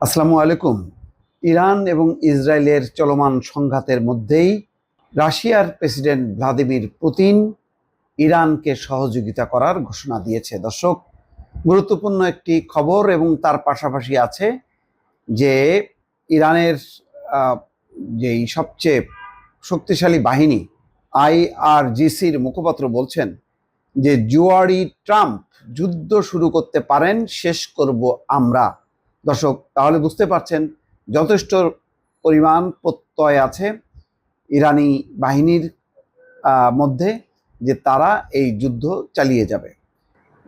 আসসালামু আলাইকুম। ইরান এবং ইসরায়েলের চলমান সংঘাতের মধ্যেই রাশিয়ার প্রেসিডেন্ট ভ্লাদিমির পুতিন ইরানকে সহযোগিতা করার ঘোষণা দিয়েছে। দর্শক, গুরুত্বপূর্ণ একটি খবর এবং তার পাশাপাশি আছে যে ইরানের যেই সবচেয়ে শক্তিশালী বাহিনী আইআরজিসির মুখপাত্র বলছেন যে জুয়ারি ট্রাম্প যুদ্ধ শুরু করতে পারেন, শেষ করব আমরা। দর্শক, তাহলে বুঝতে পারছেন যথেষ্ট পরিমাণ প্রত্যয় আছে ইরানি বাহিনীর মধ্যে যে তারা এই যুদ্ধ চালিয়ে যাবে।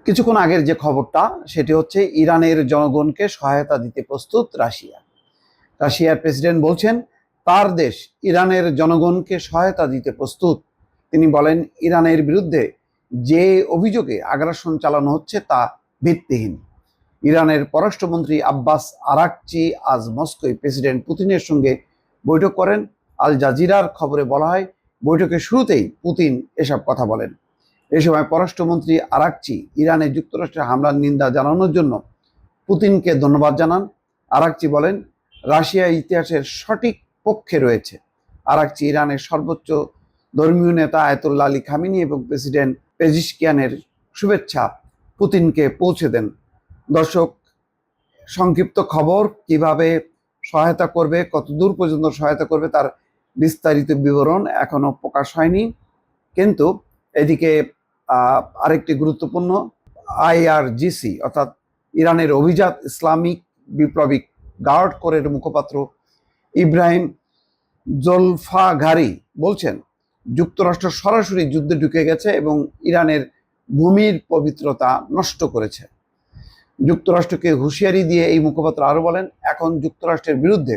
কিছুক্ষণ আগের যে খবরটা, সেটি হচ্ছে ইরানের জনগণকে সহায়তা দিতে প্রস্তুত রাশিয়া। রাশিয়ার প্রেসিডেন্ট বলছেন, তার দেশ ইরানের জনগণকে সহায়তা দিতে প্রস্তুত। তিনি বলেন, ইরানের বিরুদ্ধে যে অভিযোগে আগ্রাসন চালানো হচ্ছে তা ভিত্তিহীন। ইরানের পররাষ্ট্রমন্ত্রী আব্বাস আরাকচি আজ মস্কোয় প্রেসিডেন্ট পুতিনের সঙ্গে বৈঠক করেন। আল জাজিরার খবরে বলা হয়, বৈঠকের শুরুতেই পুতিন এসব কথা বলেন। এ সময় পররাষ্ট্রমন্ত্রী আরাকচি ইরানে যুক্তরাষ্ট্রের হামলার নিন্দা জানানোর জন্য পুতিনকে ধন্যবাদ জানান। আরাকচি বলেন, রাশিয়া ইতিহাসের সঠিক পক্ষে রয়েছে। আরাকচি ইরানের সর্বোচ্চ ধর্মীয় নেতা আয়তুল্লাহ আলী খামিনি এবং প্রেসিডেন্ট পেজিশকিয়ানের শুভেচ্ছা পুতিনকে পৌঁছে দেন। দর্শক, সংক্ষিপ্ত খবর, কীভাবে সহায়তা করবে কত দূর পর্যন্ত সহায়তা করবে তার বিস্তারিত বিবরণ এখনও প্রকাশ হয়নি। কিন্তু এদিকে আরেকটি গুরুত্বপূর্ণ, আইআরজিসি অর্থাৎ ইরানের অভিজাত ইসলামিক বিপ্লবী গার্ড কোরের মুখপাত্র ইব্রাহিম জোলফাঘারি বলছেন, যুক্তরাষ্ট্র সরাসরি যুদ্ধে ঢুকে গেছে এবং ইরানের ভূমির পবিত্রতা নষ্ট করেছে। যুক্তরাষ্ট্রকে হুঁশিয়ারি দিয়ে এই মুখপাত্র আরও বলেন, এখন যুক্তরাষ্ট্রের বিরুদ্ধে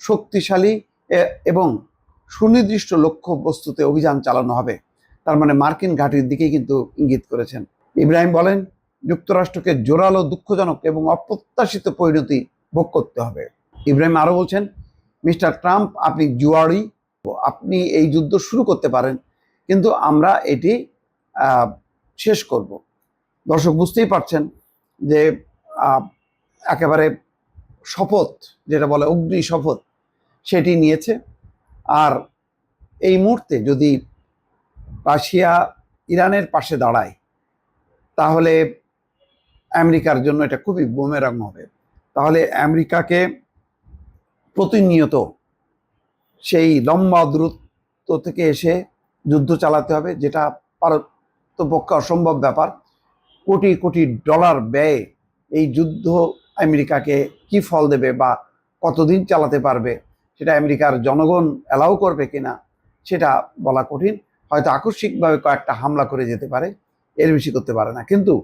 শক্তিশালী এবং সুনির্দিষ্ট লক্ষ্য বস্তুতে অভিযান চালানো হবে। তার মানে মার্কিন ঘাঁটির দিকেই কিন্তু ইঙ্গিত করেছেন। ইব্রাহিম বলেন, যুক্তরাষ্ট্রকে জোরালো, দুঃখজনক এবং অপ্রত্যাশিত পরিণতি ভোগ করতে হবে। ইব্রাহিম আরও বলছেন, মিস্টার ট্রাম্প, আপনি জুয়ারি আপনি এই যুদ্ধ শুরু করতে পারেন, কিন্তু আমরা এটি শেষ করব। দর্শক বুঝতেই পারছেন যে একেবারে শপথ, যেটা বলে অগ্নি শপথ, সেটি নিয়েছে। আর এই মুহূর্তে যদি রাশিয়া ইরানের পাশে দাঁড়ায়, তাহলে আমেরিকার জন্য এটা খুবই বুমেরাং হবে। তাহলে আমেরিকাকে প্রতিনিয়ত সেই লম্বা দূরত্ব থেকে এসে যুদ্ধ চালাতে হবে, যেটা পারতপক্ষে অসম্ভব ব্যাপার। কোটি কোটি ডলার ব্যয়ে এই যুদ্ধ আমেরিকাকে কি ফল দেবে বা কতদিন চালাতে পারবে, সেটা আমেরিকার জনগণ অ্যালাউ করবে কিনা, সেটা বলা কঠিন। হয়তো আকস্মিকভাবে কয়েকটা হামলা করে যেতে পারে, এর বেশি করতে পারে না। কিন্তু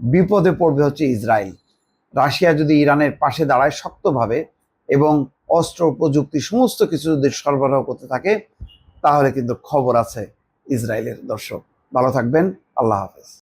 বিপদে পড়বে হচ্ছে ইসরায়েল। রাশিয়া যদি ইরানের পাশে দাঁড়ায় শক্তভাবে এবং অস্ত্র, প্রযুক্তি সমস্ত কিছু যদি সরবরাহ করতে থাকে, তাহলে কিন্তু খবর আছে ইসরায়েলের দর্শক। ভালো থাকবেন, আল্লাহ হাফেজ।